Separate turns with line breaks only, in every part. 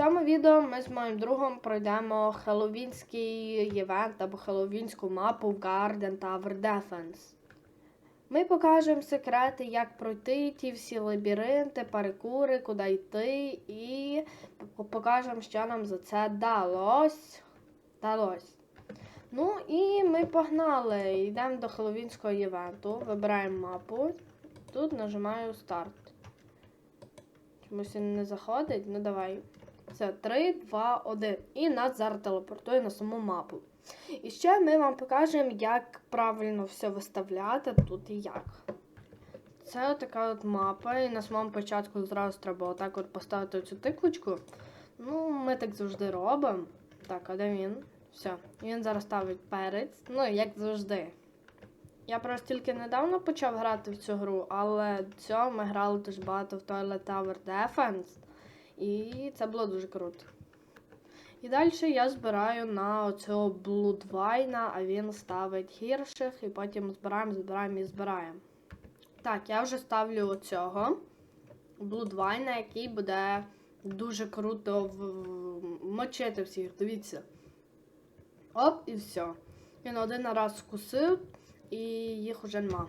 цьому відео ми з моїм другом пройдемо хеллоуінський івент або хеллоуінську мапу в Garden Tower Defense. Ми покажемо секрети, як пройти ті всі лабіринти, паркури, куди йти, і покажемо, що нам за це далось. далось. Ну і ми погнали. Йдемо до хеллоуінського івенту, вибираємо мапу. Тут нажимаю старт. Чомусь він не заходить. Ну давай. Це 3, 2, 1. І нас зараз телепортує на саму мапу. І ще ми вам покажемо, як правильно все виставляти тут і як. Це така от мапа, і на самому початку зразу треба отак от поставити цю тиквочку. Ну, ми так завжди робимо. Так, а де він? Все. Він зараз ставить перець. Ну, як завжди. Я просто тільки недавно почав грати в цю гру, але до цього ми грали дуже багато в Toilet Tower Defense. І це було дуже круто. І далі я збираю на оцього Блудвайна, а він ставить гірших, і потім збираємо, збираємо і збираємо. Так, я вже ставлю оцього Блудвайна, який буде дуже круто в- мочити всіх. Дивіться. Оп, і все. Він один раз скусив, і їх уже нема.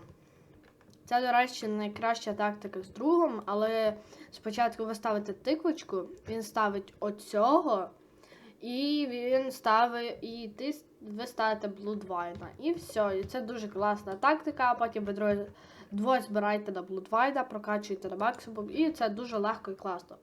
Це, до речі, найкраща тактика з другом, але спочатку ви ставите тиквочку, він ставить оцього, і він ставить, і ти, ви ставите Блудвайна. І все. І це дуже класна тактика, а потім ви друге, двоє збираєте на Блудвайна, прокачуєте на максимум, і це дуже легко і класно.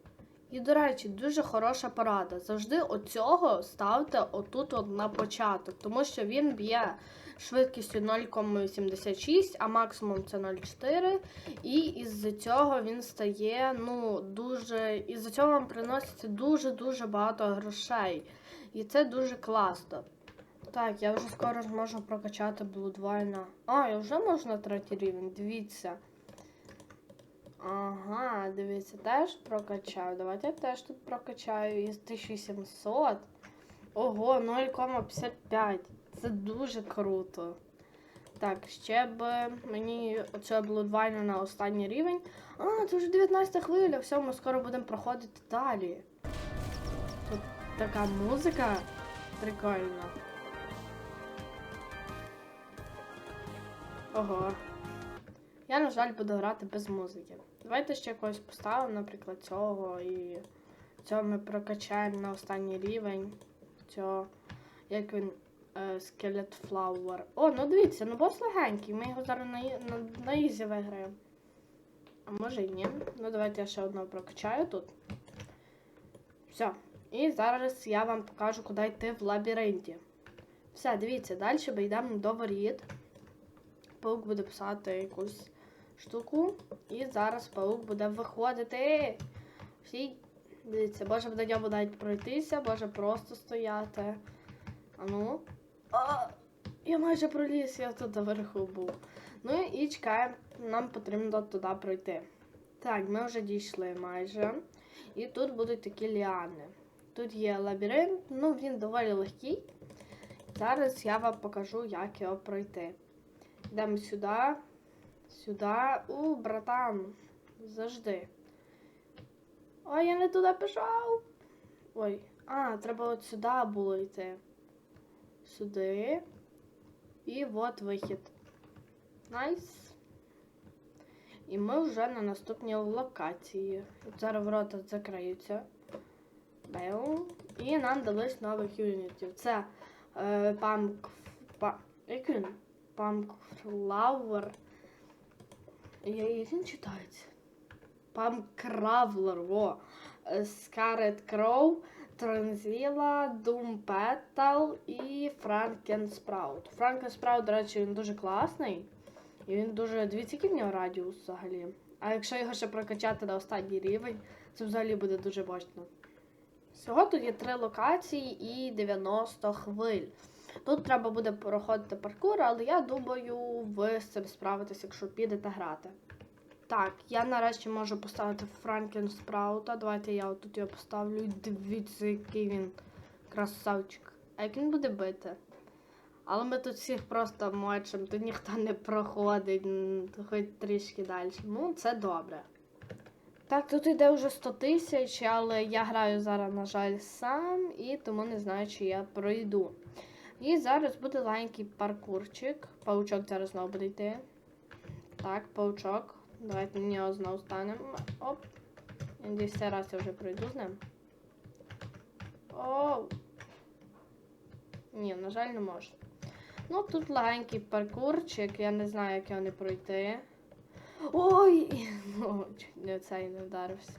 І, до речі, дуже хороша порада. Завжди оцього ставте отут от на початок, тому що він б'є швидкістю 0,86, а максимум це 0,4. І із-за цього він стає, ну, дуже. Із-за цього вам приноситься дуже-дуже багато грошей. І це дуже класно. Так, я вже скоро зможу прокачати Блудвайна. А, я вже можу на третій рівень, дивіться. Ага, дивіться, теж прокачаю. Давайте я теж тут прокачаю із 1700. Ого, 0,55. Це дуже круто. Так, ще б мені оце Bloodwine на останній рівень. А, це вже 19 хвиля, все, ми скоро будемо проходити далі. Тут така музика прикольна. Ого. Я, на жаль, буду грати без музики. Давайте ще когось поставимо, наприклад, цього і цього ми прокачаємо на останній рівень. Цього, як він, Skeleton Flower. О, ну дивіться, ну бос легенький, ми його зараз на, на, на ізі виграємо. А може і ні. Ну давайте я ще одного прокачаю тут. Все. І зараз я вам покажу, куди йти в лабіринті. Все, дивіться, далі ми йдемо до воріт. Паук буде писати якусь штуку. І зараз паук буде виходити. Всі, дивіться, може до нього навіть пройтися, може просто стояти. А ну. А, я майже проліз, я тут наверху був. Ну і чекаємо, нам потрібно туди пройти. Так, ми вже дійшли майже. І тут будуть такі ліани. Тут є лабіринт, ну він доволі легкий. Зараз я вам покажу, як його пройти. Йдемо сюди. Сюди. У, братан. Завжди. Ой, я не туди пішов. Ой. А, треба от сюди було йти. Сюди. І от вихід. Найс. І ми вже на наступній локації. Зараз ворота закриються. Беу. І нам дались нових юнітів. Це е, памк. Па, як він? Памкфлауер. Я- Як він читається? Во. Скарет Кроу, Транзіла, Думпетал і Франкенспраут. Франкенспраут, до речі, він дуже класний. І він дуже. Дивіться, який в нього радіус взагалі. А якщо його ще прокачати на останній рівень, це взагалі буде дуже мощно. Всього тут є три локації і 90 хвиль. Тут треба буде проходити паркур, але я думаю, ви з цим справитесь, якщо підете грати. Так, я нарешті можу поставити Франкен Спраута. Давайте я отут його поставлю. Дивіться, який він красавчик. А як він буде бити? Але ми тут всіх просто мочимо, тут ніхто не проходить, хоч трішки далі. Ну, це добре. Так, тут йде вже 100 тисяч, але я граю зараз, на жаль, сам, і тому не знаю, чи я пройду. І зараз буде легенький паркурчик. Паучок зараз знову буде йти. Так, паучок. Давайте на нього знову станемо. Оп. Я надіюсь, цей раз я вже пройду з ним. Оу. Ні, на жаль, не можу. Ну, тут легенький паркурчик, я не знаю, як його не пройти. Ой! Ну, чуть не цей не вдарився.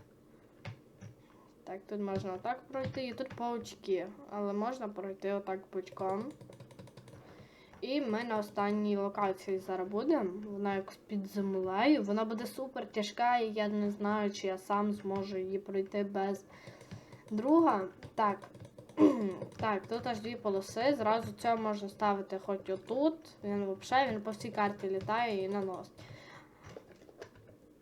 Так, тут можна отак пройти, і тут паучки, але можна пройти отак пучком. І ми на останній локації зараз будемо. Вона якось під землею. Вона буде супер тяжка, і я не знаю, чи я сам зможу її пройти без друга. Так. так, тут аж дві полоси. Зразу цього можна ставити хоч отут. Він взагалі він по всій карті літає і наносить.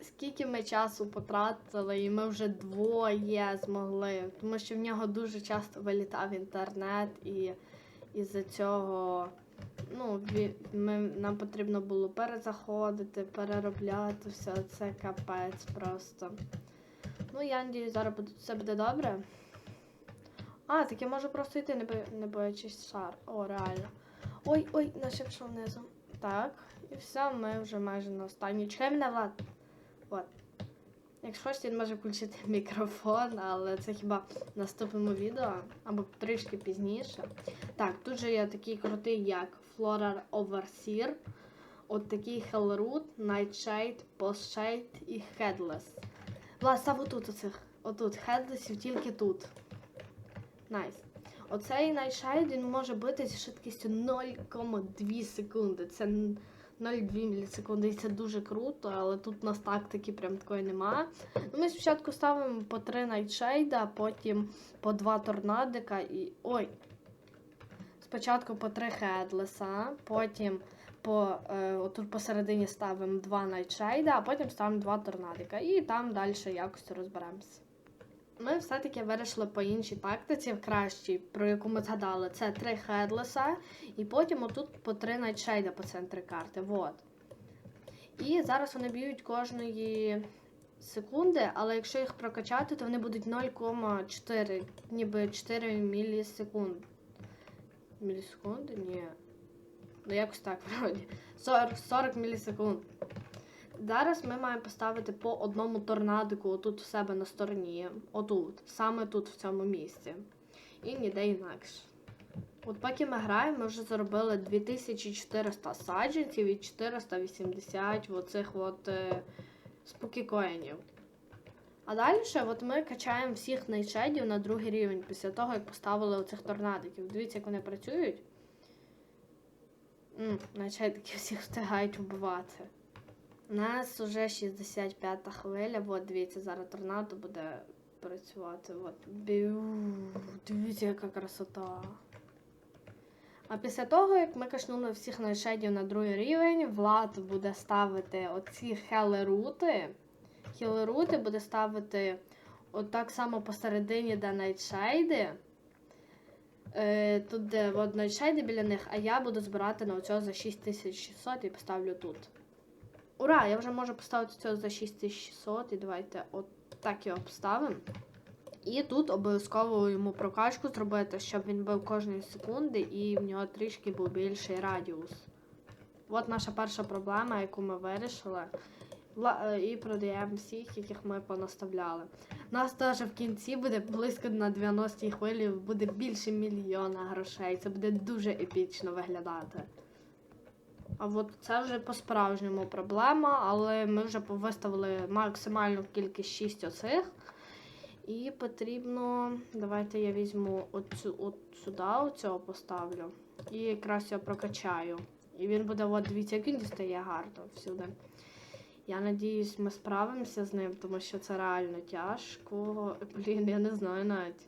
Скільки ми часу потратили, і ми вже двоє змогли. Тому що в нього дуже часто вилітав інтернет, і із-за цього ну, ми, нам потрібно було перезаходити, переробляти все. Це капець просто. Ну, я надію, зараз буде, все буде добре. А, так я можу просто йти, не, бо, не боячись шар. О, реально. Ой, ой, наче пішов внизу. Так, і все, ми вже майже на останній. Чекай мене, Влад. От. Якщо хочете, він може включити мікрофон, але це хіба в наступному відео або трішки пізніше. Так, тут же є такий крутий, як Floral Overseer, от такий Hellroot, Nightshade, Postshade і Headless. Влад, став отут оцих. Отут, Headlessів тільки тут. Найс. Оцей Nightshade він може бити зі швидкістю 0,2 секунди. Це 0,2 мілісекунди, і це дуже круто, але тут у нас тактики прям такої нема. Ну, ми спочатку ставимо по 3 найтшейда, потім по 2 торнадика і. Ой! Спочатку по 3 хедлеса, потім по, е, отут посередині ставимо 2 найтшейда, а потім ставимо 2 торнадика. І там далі якось розберемося. Ми все-таки вирішили по іншій тактиці, в кращій, про яку ми згадали. Це 3 хедлеса, і потім отут по 3 найтшейда по центрі карти. Вот. І зараз вони б'ють кожної секунди, але якщо їх прокачати, то вони будуть 0,4, ніби 4 мілісекунд. Мілісекунди? Ні. Ну якось так, вроді. 40, 40 мілісекунд. Зараз ми маємо поставити по одному торнадику отут у себе на стороні. Отут, саме тут, в цьому місці. І ніде інакше. От поки ми граємо, ми вже заробили 2400 саджанців і 480 оцих от е, спокікоїнів. А далі от ми качаємо всіх найтшедів на другий рівень після того, як поставили оцих торнадиків. Дивіться, як вони працюють. Найтшедики всіх встигають вбивати. У нас вже 65 хвиля. От дивіться, зараз торнадо буде працювати. От. Дивіться, яка красота. А після того, як ми качнули всіх найшедів на другий рівень, Влад буде ставити оці хелерути. Хелерути буде ставити от так само посередині, де найтшейди. Е, тут де от найтшейди біля них, а я буду збирати на оцього за 6600 і поставлю тут. Ура! Я вже можу поставити цього за 6600 і давайте от так його поставимо. І тут обов'язково йому прокачку зробити, щоб він бив кожної секунди і в нього трішки був більший радіус. От наша перша проблема, яку ми вирішили. Е, І продаємо всіх, яких ми понаставляли. У нас теж в кінці буде близько на 90 хвилі, буде більше мільйона грошей. Це буде дуже епічно виглядати. А от це вже по-справжньому проблема, але ми вже виставили максимальну кількість 6 оцих. І потрібно. Давайте я візьму оцю, от сюди, оцього поставлю. І якраз його прокачаю. І він буде, от дивіться, як він дістає гарно всюди. Я надіюсь, ми справимося з ним, тому що це реально тяжко. Блін, я не знаю навіть.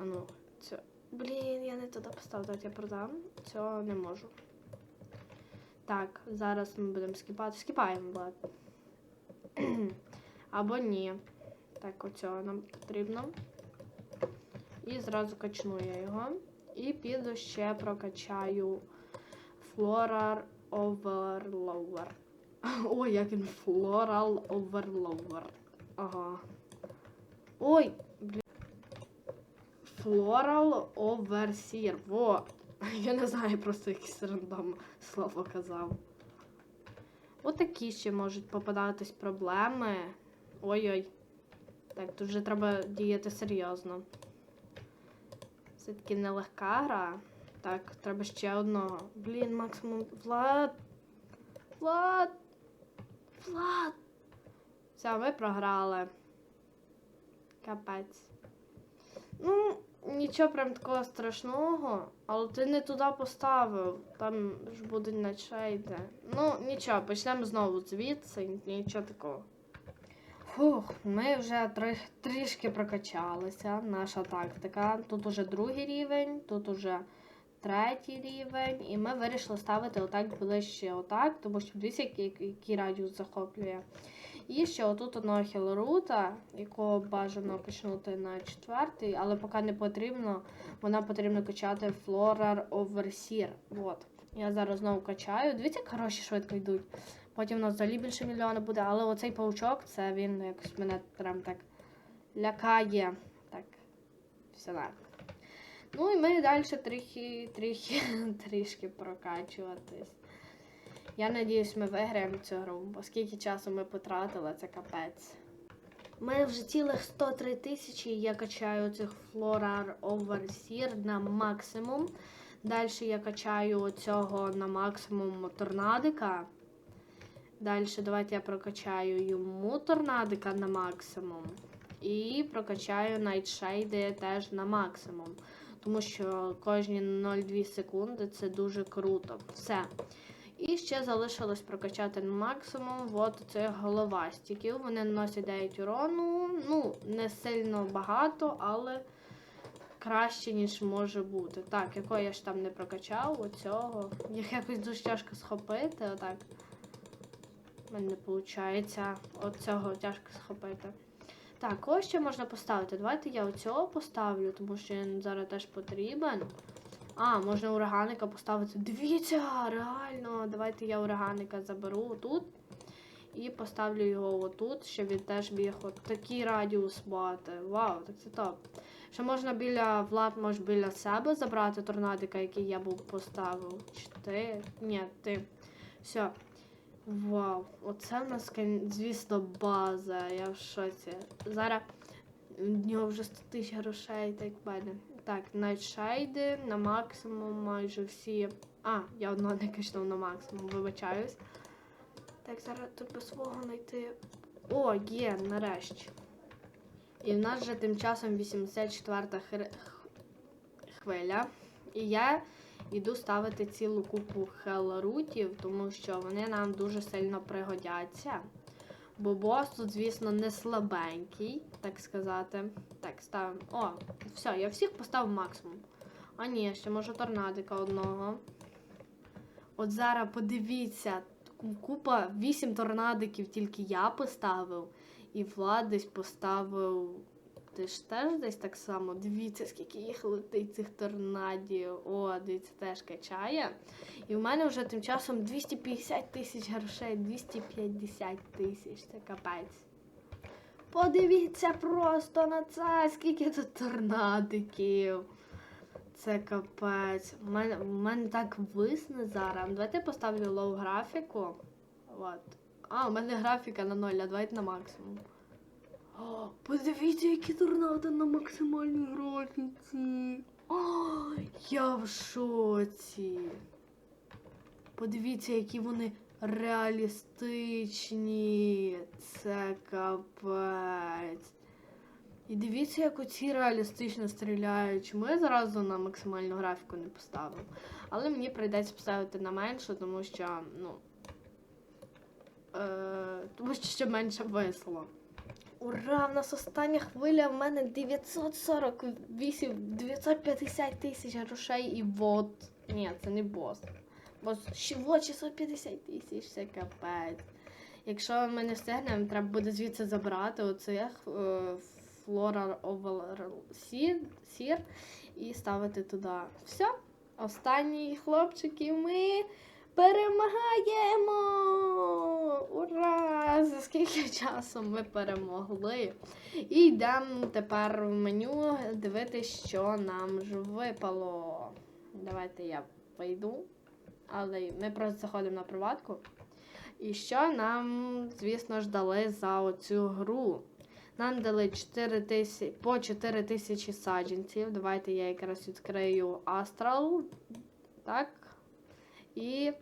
А ну, це. Блін, я не туди давайте я продам. Цього не можу. Так, зараз ми будемо скіпати. Скіпаємо, ладно. Або ні. Так, оцього нам потрібно. І зразу качну я його. І піду ще прокачаю Floral Overlower. Ой, як він Floral Overlower. Ага. Ой, блін. Floral Overseer. Во. Я не знаю, просто якийсь рандом слово казав. Отакі ще можуть попадатись проблеми. Ой-ой. Так, тут вже треба діяти серйозно. Це таки нелегка гра. Так, треба ще одного. Блін, максимум. Влад. Влад. Влад. Все, ми програли. Капець. Ну, нічого прям такого страшного, але ти не туди поставив. Там ж будуть начейди. Ну, нічого, почнемо знову звідси, нічого такого. Фух, ми вже три, трішки прокачалися. Наша тактика. Тут уже другий рівень, тут уже третій рівень. І ми вирішили ставити отак ближче отак, тому що дивіться, який, радіус захоплює. І ще отут одного хілорута, якого бажано качнути на четвертий, але поки не потрібно, вона потрібно качати Florar Overseer. Вот. Я зараз знову качаю. Дивіться, як гроші швидко йдуть. Потім у нас взагалі більше мільйона буде, але оцей паучок, це він якось мене прям так лякає. Так, все так. Ну і ми далі трохи, трохи, трішки прокачуватись. Я надіюсь, ми виграємо цю гру, бо скільки часу ми потратили, це капець. У мене вже цілих 103 тисячі, я качаю цих Florar Overseer на максимум. Далі я качаю цього на максимум торнадика. Далі давайте я прокачаю йому торнадика на максимум. І прокачаю Nightshade теж на максимум. Тому що кожні 0,2 секунди це дуже круто. Все. І ще залишилось прокачати максимум от цих головастиків. Вони наносять 9 урону. Ну, не сильно багато, але краще, ніж може бути. Так, якого я ж там не прокачав, оцього. Їх якось дуже тяжко схопити, отак. У мене не виходить. Оцього тяжко схопити. Так, ось ще можна поставити. Давайте я оцього поставлю, тому що він зараз теж потрібен. А, можна ураганика поставити. Дивіться, реально. Давайте я ураганика заберу тут. І поставлю його отут, щоб він теж біг от такий радіус мати. Вау, так це топ. Ще можна біля Влад, може біля себе забрати торнадика, який я був поставив. Чи ти? Ні, ти. Все. Вау, оце в нас, звісно, база. Я в шоці. Зараз в нього вже 100 тисяч грошей, так мене. Так, найтшайди на максимум майже всі. А, я одного не качнув на максимум, вибачаюсь. Так, зараз тут би свого знайти. О, є, нарешті. І в нас вже тим часом 84-та хр... хвиля. І я йду ставити цілу купу хелрутів, тому що вони нам дуже сильно пригодяться. Бо бос тут, звісно, не слабенький, так сказати. Так, ставимо. О, все, я всіх поставив максимум. А ні, ще може торнадика одного. От зараз подивіться, купа 8 торнадиків тільки я поставив. І Влад десь поставив. Ти ж теж десь так само. Дивіться, скільки їх летить цих торнадів. О, дивіться, теж качає. І в мене вже тим часом 250 тисяч грошей, 250 тисяч. Це капець. Подивіться просто на це, скільки тут торнадиків. Це капець. У мене, мене так висне зараз. Давайте поставлю лоу графіку. От. А, у мене графіка на 0, а давайте на максимум. О, подивіться, які торнадо на максимальній графіці. Ой, я в шоці. Подивіться, які вони реалістичні. Це капець. І дивіться, як оці реалістично стріляють. Я зразу на максимальну графіку не поставив? Але мені прийдеться поставити на меншу, тому що, ну. Е, тому що ще менше весело. Ура! В нас остання хвиля, в мене 948, 950 тисяч грошей і вот. Ні, це не бос. Бос вот 650 тисяч, це капець. Якщо ми не встигнемо, треба буде звідси забрати оцих е, Floral Oval і ставити туди. Все. Останні хлопчики ми Перемагаємо! Ура! За скільки часу ми перемогли? І йдемо тепер в меню дивитися, що нам ж випало. Давайте я вийду. Але ми просто заходимо на приватку. І що нам, звісно ж, дали за оцю гру? Нам дали 4 тисячі, по 4 тисячі саджанців. Давайте я якраз відкрию Astral. Так. І,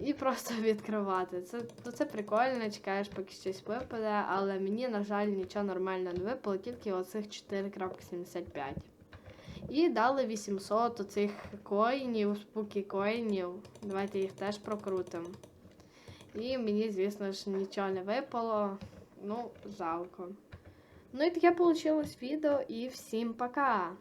і просто відкривати. Це, ну, це прикольно, чекаєш, поки щось випаде, але мені, на жаль, нічого нормально не випало, тільки оцих 4.75. І дали 800 оцих коїнів, спукі коїнів. Давайте їх теж прокрутимо. І мені, звісно ж, нічого не випало. Ну, жалко. Ну і таке вийшло відео, і всім пока!